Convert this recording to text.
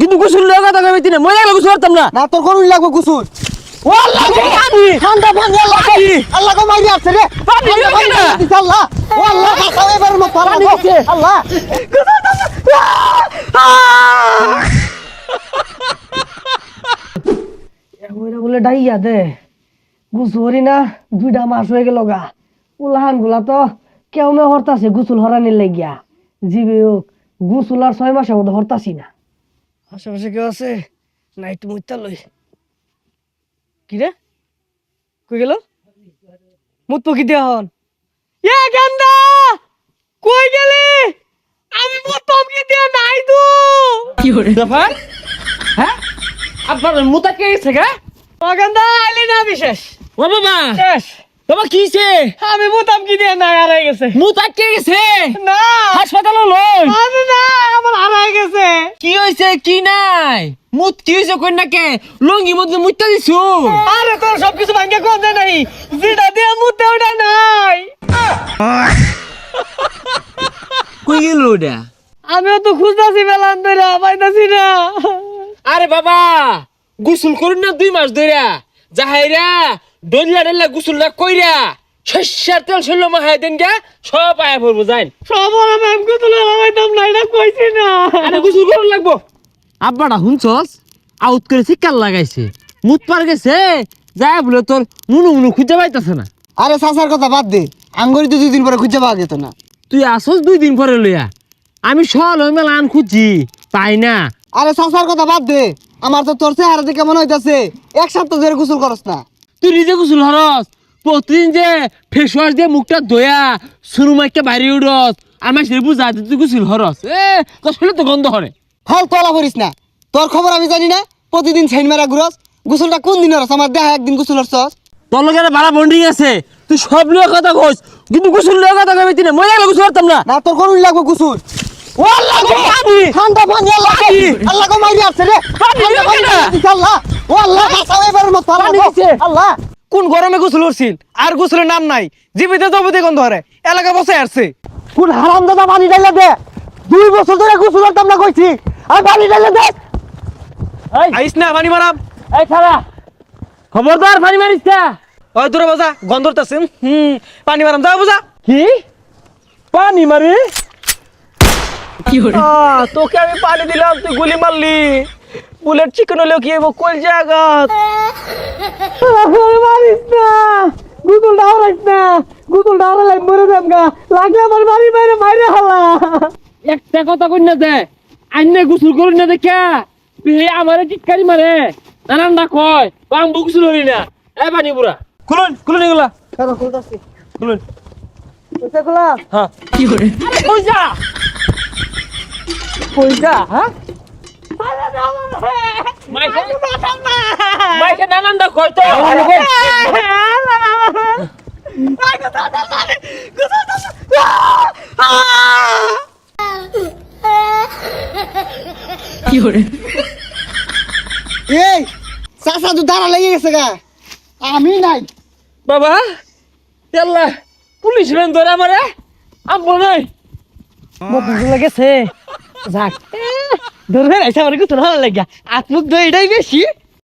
কিন্তু গোসল লওয়া কথা কইতে না মই লাগলে গোসল করতাম না। না তোর কোন লাগবে গুসুল। ওয়াল্লাহ আমি ঠান্ডা আল্লাহ কো? মারি আসছে রে। পানি। দিছে আল্লাহ। বাঁচাও এবার মত পানি দিছে। আল্লাহ। ওইটা বলে ডাইয়া দে। গুসুরি না দুইটা মাস হয়ে গেল গা। উলাহানগুলা তো কেউ মে হরতাছে গুসুল হরানির লেগিয়া। জিবে হোক গুসুল আর ছয় মাসের মধ্যে হরতাছি না। আশেপাশে কেউ আছে? না একটু লই কি রে? কই গেল? মুত পকি দিয়া হন? এ গেন্দা! কই গেলি? আমি মুত পকি দিয়া নাই তো! জাফর? হ্যাঁ? আপনার মুতা কে গেছে গা? ও গেন্দা আইলি না বিশেষ? ও বাবা! শেষ। বাবা কি হইছে? আমি মুতাম কি দিয়ে নাই হারাই গেছে। মুতা কে গেছে না। হাসপাতালে লই আমি না আমার হারাই গেছে কি হইছে কি নাই? মুত কি হইছে কই না কে লঙ্গি মধ্যে মুত্তা দিছু। আরে তোর সবকিছু ভাঙ্গে কোন নাই যেটা দিয়ে মুতে ওটা নাই। কই গেল ওটা? আমিও তো খুঁজতাছি বেলান ধরে পাইতাছি না। আরে বাবা গোসল করুন না দুই মাস ধইরা। যাহাইরা ডলিয়া ডলিয়া গোসল না কইরা শস্যার তেল শৈল মাহাই দেন গা সব আয়া পড়ব যাইন সব ওরা ম্যাম কো তুলে লাগাইতাম না এটা কইছি না। আরে গোসল করুন লাগবো। আব্বাটা শুনছস? আউট করে শিকার লাগাইছে। মুত পার গেছে যায় বলে তোর মুনু মুনু খুঁজে পাইতেছে না। আরে সাসার কথা বাদ দে আঙ্গুরি তো দুই দিন পরে খুঁজে পাওয়া যেত না। তুই আসস দুই দিন পরে লইয়া। আমি সল ওই মেলা আন খুঁজছি পাই না। আরে সাসার কথা বাদ দে আমার তো তোর চেহারা দেখে মনে হইতাছে এক সপ্তাহ ধরে গোসল করস না। তুই নিজে গোসল হরস প্রতিদিন যে ফেস ওয়াশ দিয়ে মুখটা ধোয়া সুরু মাইকে বাইরে উড়স আমার সে বুঝা তুই গোসল হরস এ শরীরে তো গন্ধ হরে। ফল তোলা করিস না। তোর খবর আমি জানি না প্রতিদিন ছাইন মারা ঘুরস। গোসলটা কোন দিন হরস? আমার দেখা একদিন গোসল হরসস। তোর লোকের ভাড়া বন্ডিং আছে তুই সব লোক কথা কইস কিন্তু গোসল লোক কথা কইবি না মই লাগলে গোসল করতাম না। না তোর কোন লাগবে গোসল। ওয়াল্লাহ আমি ঠান্ডা পানি আল্লাহ পানি। আল্লাহ কো মারি আসছে রে। পানি। আল্লাহ ও আল্লাহ বাঁচাও এবার মত। আল্লাহ কোন গরমে গোসল করছিল আর গোসলের নাম নাই। জীবিত জবতে গন্ধ হরে। এলাকা বসে আসছে। কোন হারাম দাদা পানি ডাইলা দে। দুই বছর ধরে গোসল করতাম না কইছি। আর পানি ডাইলা দে এই। আইস না পানি মারাম। এই খালা খবরদার পানি মারিস না। ওই দূরে বাজা গন্ধরতাছেন হুম। পানি মারাম যাও বুঝা কি? পানি মারি? আহ, তোকে আমি পানি দিলাম তুই গুলি মারলি। বুলেট চিকেন হলেও কি জায়গা? মারিস না। গুগল না। গুগল ডাওরালাই মরে যাম গা। লাগলে আমার বাড়ি বাইরে বাইরে হালা। একটা কথা কই না দে আইনে গোসল করুন না দেখা হে আমারে টিটকারি মারে নানান না কয় বাং গোসল হরি না এ পানি পুরা খুলুন খুলুন এগুলা খুলুন হ্যাঁ কি করে পয়সা পয়সা হ্যাঁ মাইকে মাইকে নানান দা কয় তো এই চাচা তো দাঁড়া লেগে গেছে গা। আমি নাই। বাবা পুলিশ রেন ধরে আমারে। আমবো নাই। মতো লাগেছে যাক ধরবে আইসা আমার কিছু ভালো লাগে আত্মুক দই এটাই বেশি।